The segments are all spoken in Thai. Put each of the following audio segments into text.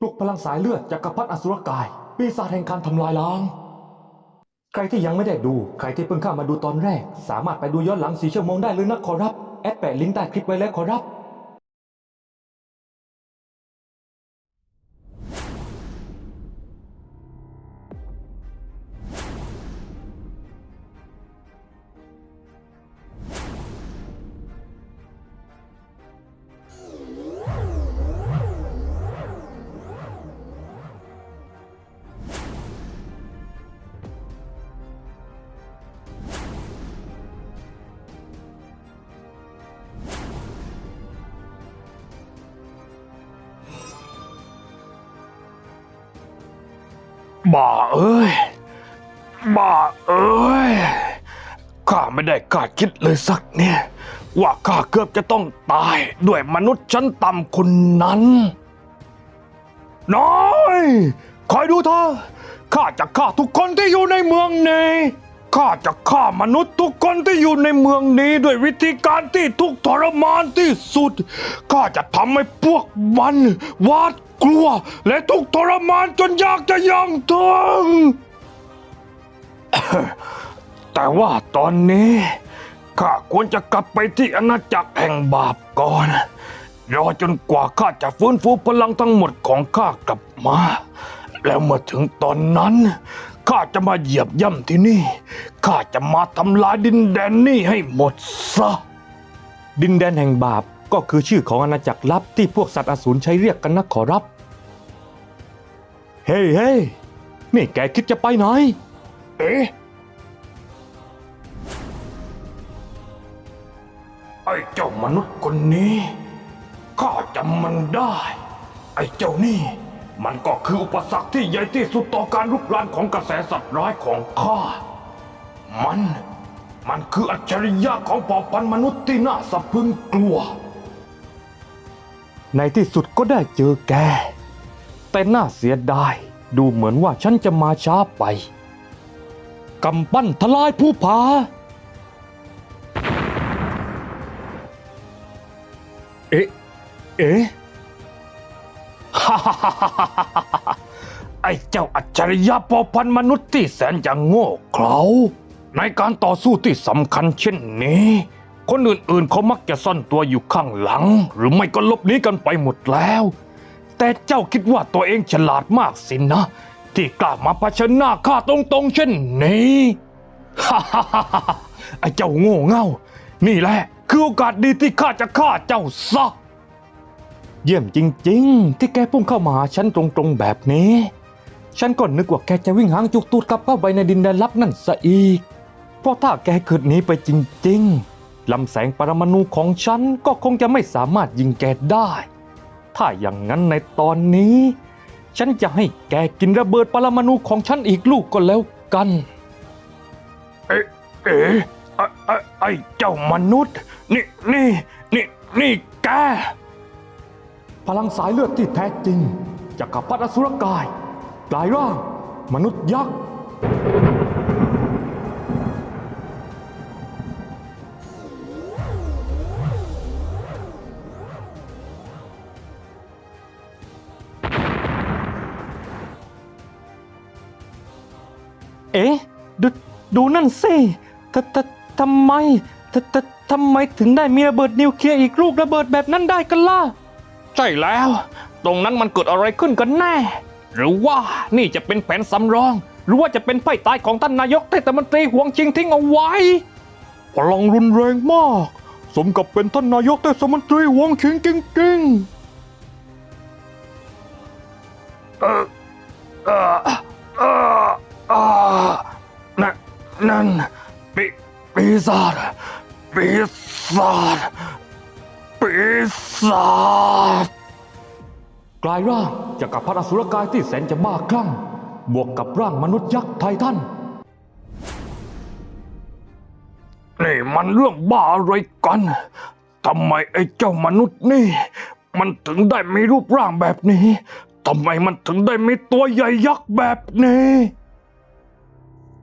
ปลุกพลังสายเลือดจากกรพรรดิอสุรกาย ปีศาจแห่งการทำลายล้าง ใครที่ยังไม่ได้ดู ใครที่เพิ่งเข้ามาดูตอนแรก สามารถไปดูย้อนหลังสีชั่วโมงได้เลยนะขอรับ แอดแปะลิงก์ใต้คลิปไว้แล้วขอรับ บ่าเอ้ย บ่าเอ้ย ข้าไม่ได้คาดคิดเลยสักเนี่ย ว่าข้าเกือบจะต้องตายด้วยมนุษย์ชั้นต่ำคนนั้น น้อย คอยดูเถอะข้าจะฆ่าทุกคนที่อยู่ในเมืองนี้ ข้าจะฆ่ามนุษย์ทุกคนที่อยู่ในเมืองนี้ด้วยวิธีการที่ทุกทรมานที่สุด ข้าจะทำให้พวกมันหวาดกลัว และทุกทรมานจนอยากจะยอมทนแต่ว่าตอนนี้ข้าควรจะกลับไปที่อาณาจักรแห่งบาปก่อนรอจนกว่าข้าจะฟื้นฟูพลังทั้งหมดของข้ากลับมา แล้วเมื่อถึงตอนนั้น ข้าจะมาเหยียบย่ำที่นี่ ข้าจะมาทำลายดินแดนนี่ให้หมดซะ ดินแดนแห่งบาปก็คือชื่อของอาณาจักรลับที่พวกสัตว์อสูรใช้เรียกกันนะขอรับ เฮ้ยเฮ้ยนี่แกคิดจะไปไหน เอ๊ะ ไอ้เจ้ามนุษย์คนนี้ ข้าจำมันได้ ไอ้เจ้านี่ มันก็คืออุปสรรคที่ใหญ่ที่สุดต่อการลุกรานของกระแสสัตว์ร้ายของข้า มัน มันคืออัจฉริยะของเผ่าพันธุ์มนุษย์ที่น่าสะพรึงกลัว ในที่สุดก็ได้เจอแก แต่น่าเสียดาย ดูเหมือนว่าฉันจะมาช้าไป กำปั้นทลายภูผา เอ๊ะ เอ๊ะ ไอ้เจ้าอัจฉริยะเผ่าพันมนุษย์ที่แสนจะโง่เขลาในการต่อสู้ที่สำคัญเช่นนี้ คนอื่นๆเขามักจะซ่อนตัวอยู่ข้างหลัง หรือไม่ก็ลบหนีกันไปหมดแล้ว แต่เจ้าคิดว่าตัวเองฉลาดมากสินะ ที่กล้ามาเผชิญหน้าข้าตรงๆ เช่นนี้ไอ้เจ้าโง่เง่า นี่แหละ คือโอกาสดีที่ข้าจะฆ่าเจ้าซะ เยี่ยมจริง ๆ ที่แกพุ่งเข้ามาหาฉันตรงๆแบบนี้ ฉันก็นึกว่าแกจะวิ่งหางจุกตูดกลับเข้าไปในดินแดนลับนั่นซะอีก เพราะถ้าแกขืดหนีไปจริง ๆลำแสงปรมาณูของฉันก็คงจะไม่สามารถยิงแกได้ ถ้าอย่างนั้นในตอนนี้ ฉันจะให้แกกินระเบิดปรมาณูของฉันอีกลูกก็แล้วกัน เอ๊ะเอ๊ะไอ้ไอ้ไอ้เจ้ามนุษย์ นี่นี่นี่นี่แก พลังสายเลือดที่แท้จริงจากขับพัดอสุรกายกลายร่าง มนุษย์ยักษ์เอ๊ะดูดูนั่นสิทททำไมทททำไมถึงได้มีระเบิดนิวเคลียร์อีกลูกระเบิดแบบนั้นได้กันล่ะ ใช่แล้ว ตรงนั้นมันเกิดอะไรขึ้นกันแน่ หรือว่านี่จะเป็นแผนสำรอง หรือว่าจะเป็นไพ่ตายของท่านนายกเทศมนตรีหวงชิงทิ้งเอาไว้พลังรุนแรงมาก สมกับเป็นท่านนายกเทศมนตรีหวงขิงจริงเออเออเออเออนั่นนั่นปีปีศาจปีศาจปีศาจ กลายร่างจากกับพระอสุรกายที่แสนจะบ้าคลั่ง บวกกับร่างมนุษย์ยักษ์ไททันนี่มันเรื่องบ้าอะไรกันทำไมไอ้เจ้ามนุษย์นี่ มันถึงได้มีรูปร่างแบบนี้ทำไมมันถึงได้มีตัวใหญ่ยักษ์แบบนี้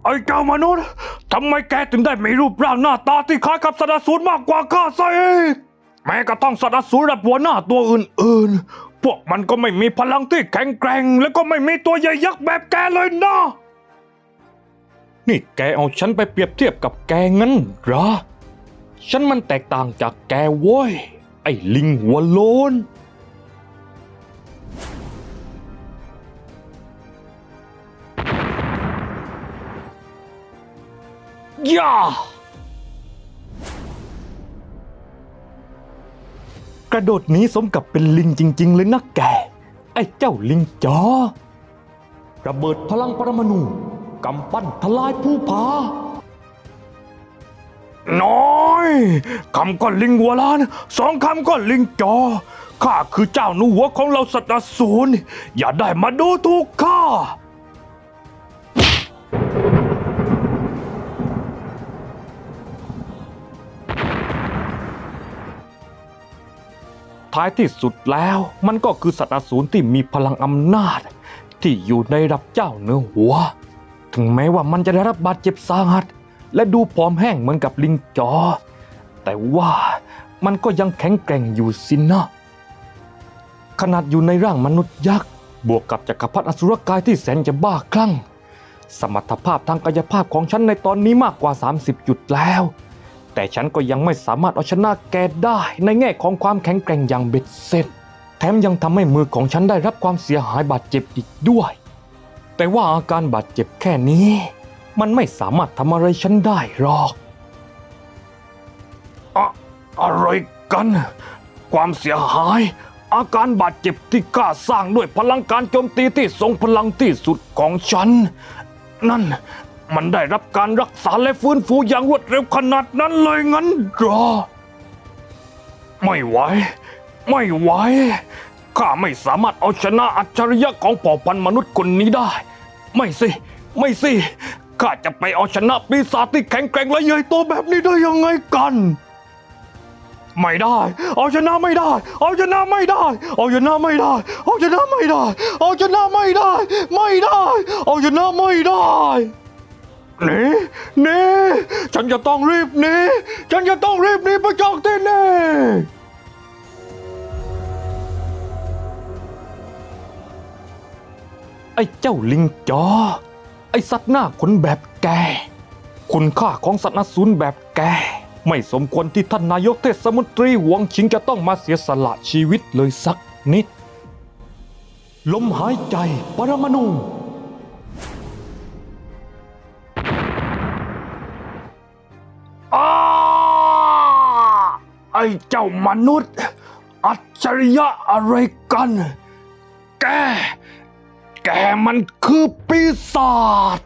ไอ้เจ้ามนุษย์ทำไมแกถึงได้มีรูปร่างหน้าตาที่คล้ายกับสัตว์สูรมากกว่าข้าซะอีกแม้กระทั่งสัตว์สูรแบบหัวหน้าตัวอื่นๆ พวกมันก็ไม่มีพลังที่แข็งแกร่ง แล้วก็ไม่มีตัวใหญ่ยักษ์แบบแกเลยนะนี่แกเอาฉันไปเปรียบเทียบกับแกงั้นเหรอ ฉันมันแตกต่างจากแกโว้ย ไอ้ลิงหัวโลน ย่า กระโดดหนีสมกับเป็นลิงจริง ๆ เลยนะแก ไอ้เจ้าลิงจอ ระเบิดพลังปรมาณูกำปั้นทลายผู้ผา น้อยคำก็ลิงหัวล้าน สองคำก็ลิงจอ ข้าคือเจ้าหนูหัวของเราสัตว์อสูรอย่าได้มาดูถูกข้า ท้ายที่สุดแล้ว มันก็คือสัตว์อสูรที่มีพลังอำนาจ ที่อยู่ในระดับเจ้าเนื้อหัว ถึงแม้ว่ามันจะได้รับบาดเจ็บสาหัส และดูผอมแห้งเหมือนกับลิงจอ แต่ว่ามันก็ยังแข็งแกร่งอยู่สินะขนาดอยู่ในร่างมนุษย์ยักษ์ บวกกับจักรพรรดิอสุรกายที่แสนจะบ้าคลั่ง สมรรถภาพทางกายภาพของฉันในตอนนี้มากกว่า 30 จุดแล้ว แต่ฉันก็ยังไม่สามารถเอาชนะแกได้ในแง่ของความแข็งแกร่งอย่างเบ็ดเสร็จ แถมยังทำให้มือของฉันได้รับความเสียหายบาดเจ็บอีกด้วย แต่ว่าอาการบาดเจ็บแค่นี้ มันไม่สามารถทำอะไรฉันได้หรอกอะอะไรกัน ความเสียหาย อาการบาดเจ็บที่กล้าสร้างด้วยพลังการโจมตีที่ทรงพลังที่สุดของฉัน นั่น มันได้รับการรักษาและฟื้นฟูอย่างรวดเร็วขนาดนั้นเลยงั้นเหรอ ไม่ไหว ไม่ไหว ข้าไม่สามารถเอาชนะอัจฉริยะของเผ่าพันธุ์มนุษย์คนนี้ได้ ไม่สิ ไม่สิ ข้าจะไปเอาชนะปีศาจที่แข็งแกร่งและใหญ่โตแบบนี้ได้ยังไงกัน ไม่ได้ เอาชนะไม่ได้ เอาชนะไม่ได้ เอาชนะไม่ได้ เอาชนะไม่ได้ เอาชนะไม่ได้ ไม่ได้ เอาชนะไม่ได้ หนีหนีฉันจะต้องรีบหนีฉันจะต้องรีบหนีไปจากที่นี่ไอ้เจ้าลิงจอ ไอ้สัตว์หน้าขนแบบแก คุณค่าของสัตว์อสูรแบบแก ไม่สมควรที่ท่านนายกเทศมนตรีหวงชิงจะต้องมาเสียสละชีวิตเลยสักนิด ลมหายใจปรมาณู อ้าไอ้เจ้ามนุษย์ อัจฉริยะอะไรกัน แก แกมันคือปีศาจ